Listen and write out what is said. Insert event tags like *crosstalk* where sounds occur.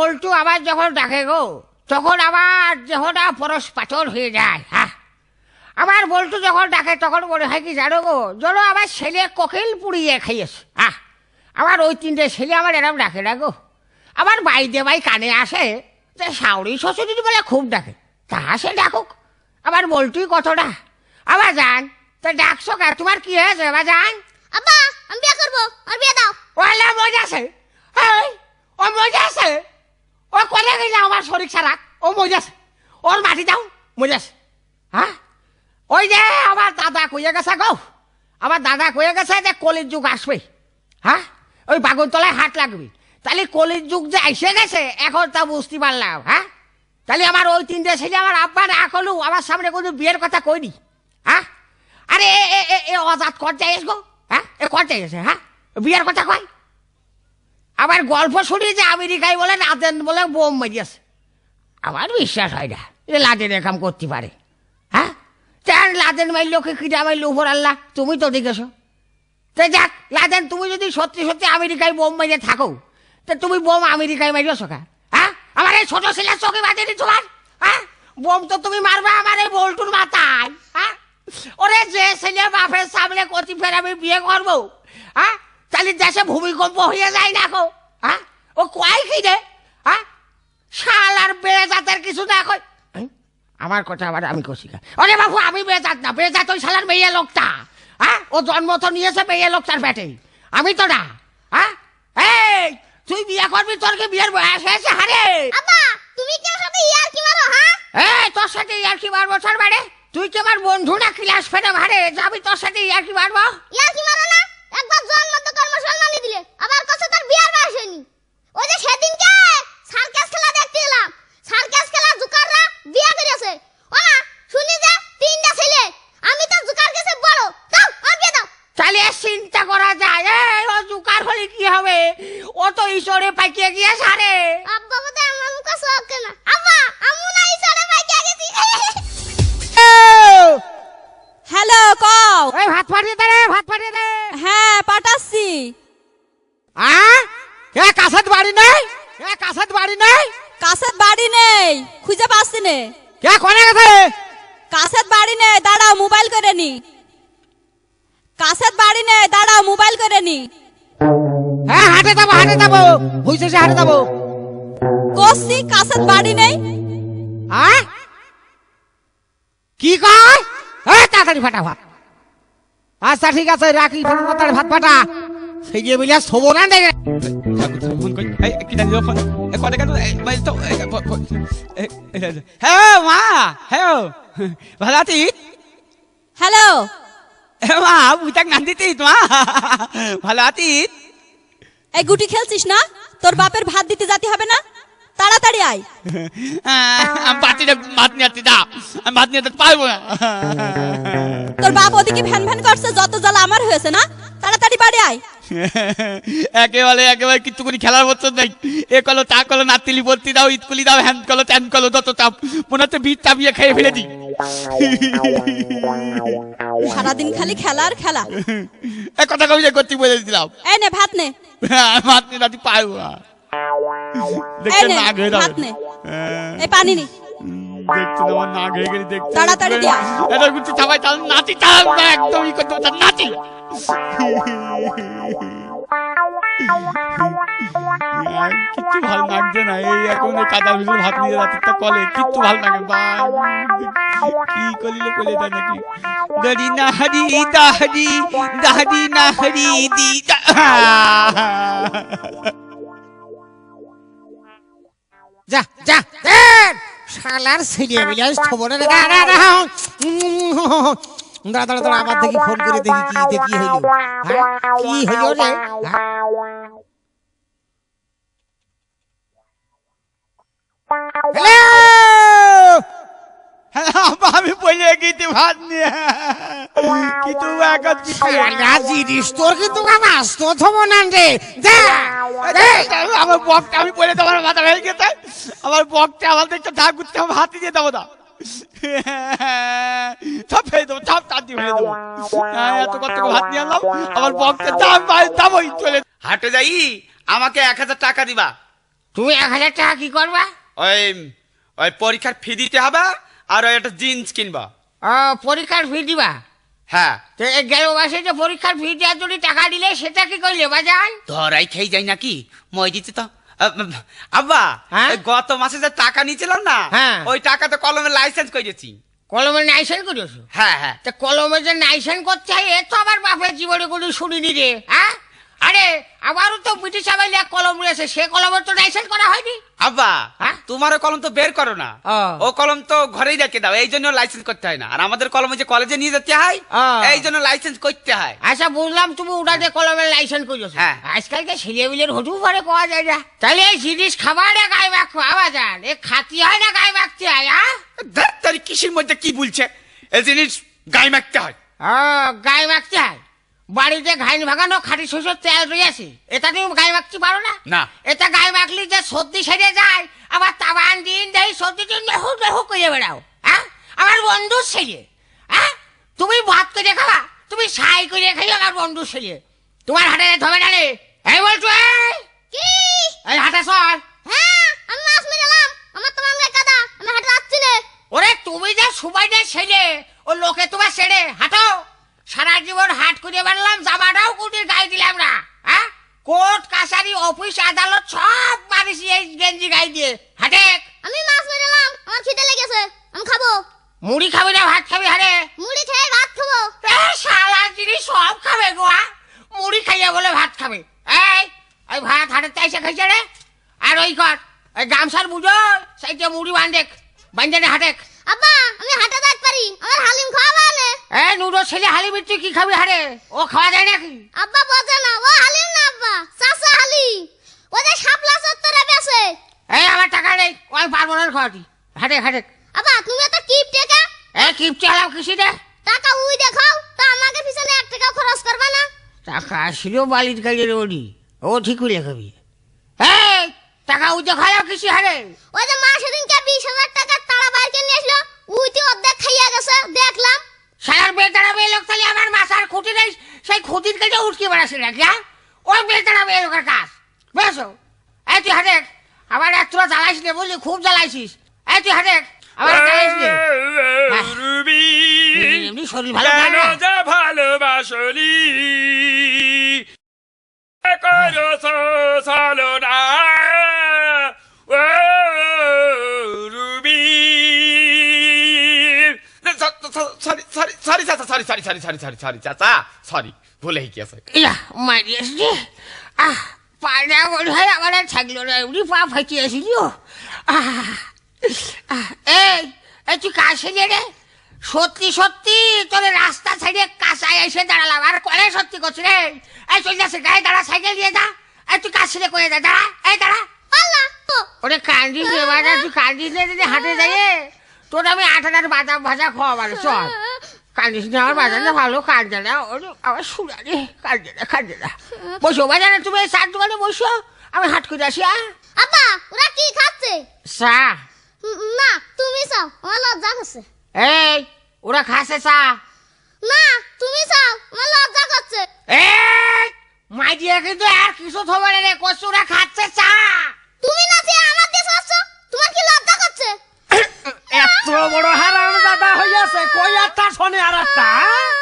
বল্টু আবার যখন ডাকে গো তখন আবার দেহটা পরশ পাথর হয়ে যায় হ্যাঁ আমার বল্টু যখন ডাকে তখন মনে হয় কি জানো গো যেন আমার ছেলে কোকিল পুড়িয়ে খাইয়েছে হ্যাঁ আমার ওই তিনটে ছেলে আমার এরম ডাকে না গো। আমার বাইদে বাই কানে আসে যে সাউরি শ্বশুরি বলে খুব ডাকে তা সে ডাকুক। আমার বল্টুই কতটা আবার যান তা ডাকছো কা তোমার কি হয়েছে আবার যান আব্বা আমি বিয়ে করব আর বিয়ে দাও। ওলা মজা আছে এই, ও মজা আছে। ও কোনে গেলে আমার শরীর সারা ও মজা আছে ওর মাটি দাও মজা আছে হ্যাঁ ওই যে আমার দাদা কইয়ে গেছে গো। আমার দাদা কইয়ে গেছে যে কলির যুগ আসবে। হ্যাঁ ওই বাগুনতলায় হাট লাগবে। তাহলে কলির যুগ যে এসে গেছে, এখন তা বুঝতে পারলাম হ্যাঁ তাহলে আমার ওই তিন তিনটে ছেলে আমার আব্বা না কলু আমার সামনে কোনো বিয়ের কথা কইনি হ্যাঁ আরে এ এ অজাত কর যাইস গো হ্যাঁ এ কর যাইছে হ্যাঁ বিয়ের কথা কয়? আবার গল্প শুনি যে আমেরিকায় বলে লাদেন বলে বোম মারিয়াছে আমার বিশ্বাস হয় না যে লাদেন একাম করতে পারে। হ্যাঁ? চার লাদেন মারল কি কিটা মারল উপর আল্লাহ, তুমি তো দেখেছ। তো যাক লাদেন তুমি যদি সত্যি সত্যি আমেরিকায় বোম মারিয়ে থাকো, তো তুমি বোম আমেরিকায় মারিয়েছো কা। হ্যাঁ? আমার এই ছোট ছেলের চোখে বাঁধেনি তোমার? হ্যাঁ? বোম তো তুমি মারবে আমার এই বল্টুর মাথায়। হ্যাঁ? ওরে যে ছেলে বাপের সামনে কতি ফের আমি বিয়ে করব হ্যাঁ? তাহলে দেশে ভূমিকম্প হয়ে যায় না গো হ্যাঁ? ও কয় কি রে হ্যাঁ? শাল আর বেজাতের কিছু না কই আমার কথা আবার আমি কষি ওরে বাবু আমি বেজাত না বেজাত ওই শালার মেয়ে লোকটা হ্যাঁ? ও জন্ম তো নিয়েছে মেয়ে লোকটার পেটে আমি তো না হ্যাঁ? এই তুই বিয়ে করবি তোর কি বিয়ের বয়স হয়েছে? হারে! আব্বা তুমি কেউ সাথে ইয়ার কি মারো হ্যাঁ? এই তোর সাথে ইয়ার কি মারবো তোর বাড়ে তুই কি আমার বন্ধু না ক্লাস ফেরে ভারে যাবি তোর সাথে ইয়ার কি মারবো ইয়ার কি মারো না একবার জন্ম তো কর্ম সম্মানি দিলে আবার কাছে তার বিয়ার বয়স হয়নি ওই যে সেদিনকে সার্কাস খেলা দেখতে এলাম। সার্কাস খেলা জুকাররা বিয়া করেছে ও শুনি যে তিনটা ছেলে আমি তো জুকার কাছে বড়। দাও আর বিয়ে দাও। তাহলে চিন্তা করা যায়। এই ও জুকার হলে কি হবে? ও তো ঈশ্বরে পাইকে গিয়ে সারে। আব্বা বলতে আমার মুখ শোকে না। আব্বা আমু না ইসারে পাইকে গেছি। হ্যালো কও। এই ভাত পাঠিয়ে দে রে ভাত পাঠিয়ে দে হ্যাঁ পাঠাচ্ছি আ এ কাসাত বাড়ি নেই এ কাসাত বাড়ি নেই কাছের বাড়ি নেই খুঁজে পাচ্ছি নে। কে কোনে গেছে? কাছের বাড়ি নেই দাঁড়াও মোবাইল করে নি। কাছের বাড়ি নেই দাঁড়াও মোবাইল করে নি। হ্যাঁ হাটে যাব হাটে যাব। বুঝতে সে হাটে যাব। করছি কাছের বাড়ি নেই? আ কি কয়? এই তাড়াতাড়ি ফাটা ভাত। আচ্ছা ঠিক আছে রাখি তাড়াতাড়ি ভাত ফাটা। সেই যে বলিয়া শোবো না দেখে হ্যাঁ মা হ্যাঁ ভালো হ্যালো মা বুঝাক না দিতিস মা ভালো আছিস এই গুটি খেলছিস না তোর বাপের ভাত দিতে যেতে হবে না তাড়াতাড়ি আয় আমি না ভাত নিয়ে আসছি দাও আমি ভাত নিয়ে পারব না তোর বাপ ওদিকে ভ্যান ভ্যান করছে যত জ্বালা আমার হয়েছে না তাড়াতাড়ি বাড়ি আয় *laughs* একেবারে একেবারে কিছু করে খেলার মতো নেই। এ কলো তা কলো নাতিলি ভর্তি দাও স্কুলি দাও হ্যান কলো ত্যান কলো যত চাপ। মনে হচ্ছে বীজ চাপিয়ে খেয়ে ফেলেছি। *laughs* সারাদিন খালি খেলা আর খেলা। *laughs* এ কথা কবি যে করতে বলে দিলাম। এই নে ভাত নে। ভাত পারব না দেখতে নে ভাত নে। এই পানি নি। দেখতে তোমার নাক হয়ে গেলে দেখতে তাড়াতাড়ি দিয়া। এটা কিছু সবাই চাল নাচি চাল না একদম ই করতে পারতাম নাচি কিচ্ছু ভালো লাগছে না এই এখন এই কাদা ভিতরে ভাত নিয়ে তা কলে কিচ্ছু ভালো লাগে বা কি করিলে কলে দেয় নাকি? দাড়ি না হারি দাড়ি দাড়ি না হারি দি যা যা শালার ছেলে মিলে খবর দাঁড়া দাঁড়া দাঁড়া আবার দেখি ফোন করে দেখি কি দেখি হইল হ্যাঁ? কি হইল রে? হ্যালো! আমি বলে ভাত নিয়ে কিন্তু শালা জিনিস তোর কিন্তু রে আমার বকটা আমি বলে মাথা গেছে আমার বকটা ঢাক করতে হবে হাতে দিয়ে দেবো না হ্যাঁ, আমার বকটা চলে হাটে যাই আমাকে এক হাজার টাকা দিবা এক হাজার টাকা কি করবা ওই ওই পরীক্ষার ফি দিতে হবে আর একটা জিন্স কিনবা। পরীক্ষার ফি দিবা? হ্যাঁ। তো গেল মাসে যে পরীক্ষার ফি দেওয়ার জন্য টাকা দিলে সেটা কি করলে বাজান ধরাই খেয়ে যাই নাকি? মই দিতে তো। আব্বা হ্যাঁ? গত মাসে যে টাকা নিয়েছিলাম না হ্যাঁ। ওই টাকাতে কলমের লাইসেন্স করেছি কলমে নাইসেন করেছ হ্যাঁ হ্যাঁ। তা কলমে যে নাইসেন করতে হয় এ তো আমার বাপের জীবনে কোনো শুনিনি রে হ্যাঁ? আরে আমারও তো ব্রিটিশ আমলে কলম রয়েছে সে কলমে তো নাইসেন করা হয়নি। আব্বা হ্যাঁ? তোমার কলম তো বের করো না। ও। কলম তো ঘরেই রেখে দাও এই জন্য লাইসেন্স করতে হয় না। আর আমাদের কলমে যে কলেজে নিয়ে যেতে হয় এই জন্য লাইসেন্স করতে হয়। আচ্ছা বুঝলাম তুমি ওটাতে কলমের লাইসেন্স করেছ হ্যাঁ। আজকালকে ছেলেবিলের হটু পারে কোয়া যায় না। তাহলে এই জিনিস খাবার না গায়ে মাখো আবার যান এ খাতি হয় না গায়ে মাখতে হয় হ্যাঁ? ধ্যাৎ, তার কিসের মধ্যে কি বলছে? এই জিনিস গায়ে মাখতে হয়। গায়ে মাখতে হয়। বাড়িতে ঘাইন ভাঙানো খাঁটি শস্যের তেল রয়েছে এটা তুমি গায়ে মাখতে পারো না? না। এটা গায়ে মাখলে যে সর্দি সেরে যায় আবার তাবান দিন দেয় সর্দিতে নেহু নেহু করে বেড়াও হ্যাঁ? আমার বন্ধু ছেলে হ্যাঁ? তুমি ভাত করে খাবা তুমি সাই করে খাই আমার বন্ধু ছেলে তোমার হাটে ধবে না রে? এই বলছো এই? কি? এই হাটে সর হ্যাঁ আমি মাছ মেরে এলাম আমার তোমার গায়ে কাদা আমি হাঁটে যাচ্ছি না ওরে তুমি যে সুবাইদের ছেলে ও লোকে তোমার ছেড়ে হাঁটো সারা জীবন হাট করে বেড়ালাম জামাটাও কুটির গায়ে দিলাম না হ্যাঁ? কোর্ট কাছারি অফিস আদালত সব মারিছি এই গেঞ্জি গায়ে দিয়ে। হাটে? আমি মাছ মেরে এলাম আমার খিদে লেগেছে আমি খাব। মুড়ি খাবি না ভাত খাবি হারে মুড়ি খেয়ে ভাত খাব। শালা জিনিস সব খাবে গোয়া মুড়ি খাইয়া বলে ভাত খাবে। এই ওই ভাত হাটের চাইছে খাইছে রে। আর ওই কর এই গামছার বুঝো সেইটা মুড়ি বান্ধেক বান্ধে হাটেক। আব্বা আমি হাঁটে যাইতে পারি। আমার হালিম খাওয়াবা না এ নুডো ছেলে হালি বিচ্ছি কি খাবি হারে? ও খাওয়া যায় নাকি? আব্বা বোঝে না। ও হালিম না আব্বা চাচা হালিম। ও যে শাপলা চত্বরে বেছে। এই আমার টাকা নেই। ওই পারব না খাওয়াটি হাটে হাটে। আব্বা তুমি এত কিপ টেকা? এ কিপচে হলাম কিসি রে টাকা উই দেখাও তা আমাকে পিছনে এক টাকা খরচ করবা না। টাকা ছিল বালির কাজে ওডি। ও ঠিক করে খাবি। এই টাকা উঠে খাওয়া কিসি হারে? ওই যে মা সেদিনকে বিশ হাজার টাকার তাড়া নিয়ে আসলো উইতে অর্ধেক খাইয়া গেছে দেখলাম। সারার বেতারা মেয়ে লোক তাহলে আমার মাথার খুঁটি নেই সেই খুঁটির কাজে উঠকে বেড়াচ্ছে নাকি হ্যাঁ? ওই বেতারা মেয়ে লোকের কাজ। বেশো এই তুই হাটে আবার এত জ্বালাইস নে বললি খুব জ্বালাইছিস। এই তুই হাটে আবার জ্বালাইস নে। এমনি শরীর ভালো ভালোবাসলি? করো সলো না। সরি সরি চাচা sorry sorry sorry sorry sorry sorry চাচা সরি ভুলে গিয়েছে ইয়া মারিয়াস রে আহ পাড়া মনে হয় আমার আর থাকল না এমনি পা আহ আহ, এই এই তুই কাছে রে? সত্যি সত্যি তোর রাস্তা সাইডে কাঁচায় এসে দাঁড়ালাম। আর কলে সত্যি করছি রে? এই চলে যাচ্ছে গায়ে দাঁড়া সাইকেল দিয়ে দা এই তুই কাছে করে দা দাঁড়া এই দাঁড়া। আল্লাহ ওরে কান্দিস রে বাজা তুই কান্দিস রে যদি হাটে যাই তোর আমি আঠাটার বাদাম ভাজা খাওয়াবার চল। কান্দিস না আমার বাজারটা ভালো কাঁদছে না ওরে আমার শুনানি কাঁদছে না কাঁদছে না বসো বাজারে তুমি চার দোকানে বসো আমি হাট করে আসি আব্বা ওরা কি খাচ্ছে চা না তুমি চাও আমার লজ্জা করছে এই ওরা খাসে চা না তুমি চাও আমার লজ্জা করছে এই মাই দিয়ে কিন্তু আর কিছু থবে না রে ওরা খাচ্ছে চা তুমি না যে আমার তোমার কি লজ্জা করছে এত বড় হইয়াছে কই একটা শোনে আর একটা হ্যাঁ?